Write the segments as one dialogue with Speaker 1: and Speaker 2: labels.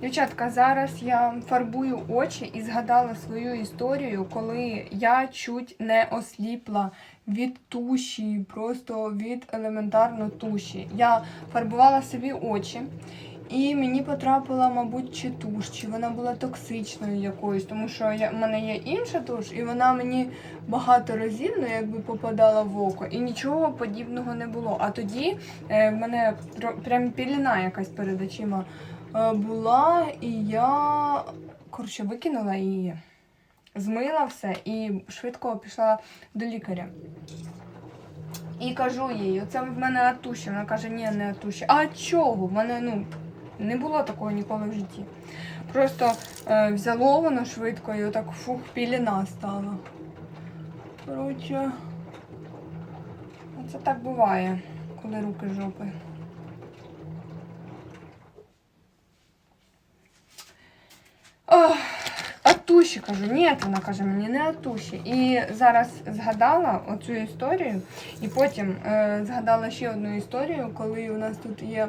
Speaker 1: Дівчатка, зараз я фарбую очі і згадала свою історію, коли я чуть не осліпла від туші, просто від елементарно туші. Я фарбувала собі очі. І мені потрапила, мабуть, чи туш, чи вона була токсичною якоюсь, тому що я, в мене є інша туш, і вона мені багато разів ну, якби попадала в око, і нічого подібного не було. А тоді е, в мене прям піліна якась перед очима е, була, і я коротше викинула її, змила все і швидко пішла до лікаря. І кажу їй, оце в мене атуші. Вона каже, ні, не атуші. А чого? В мене ну, не було такого ніколи в житті. Просто е, взяло воно швидко і отак фух, піліна стала. Коротше, це так буває, коли руки жопи. Ох, Атуші кажу, ні, вона каже мені не атуші. І зараз згадала оцю історію, і потім е, згадала ще одну історію, коли у нас тут є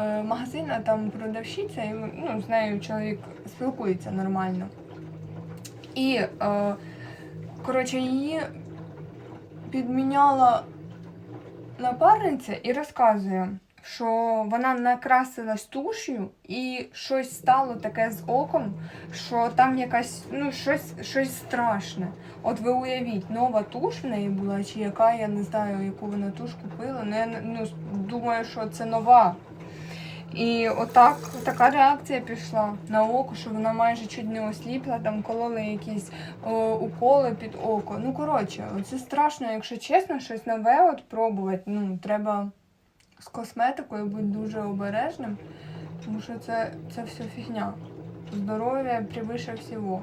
Speaker 1: е, магазин, а там продавщиця, і ну, з нею чоловік спілкується нормально. І, е, коротше, її підміняла напарниця і розказує, що вона накрасилась туш'ю і щось стало таке з оком, що там якась, ну, щось, щось страшне. От ви уявіть, нова туш в неї була, чи яка, я не знаю, яку вона туш купила. Ну, я ну, думаю, що це нова. І отак така реакція пішла на око, що вона майже чуть не осліпла, там кололи якісь о, уколи під око. Ну, коротше, це страшно, якщо чесно, щось нове от пробувати. Ну, треба з косметикою бути дуже обережним, тому що це, це все фігня. Здоров'я превыше всього.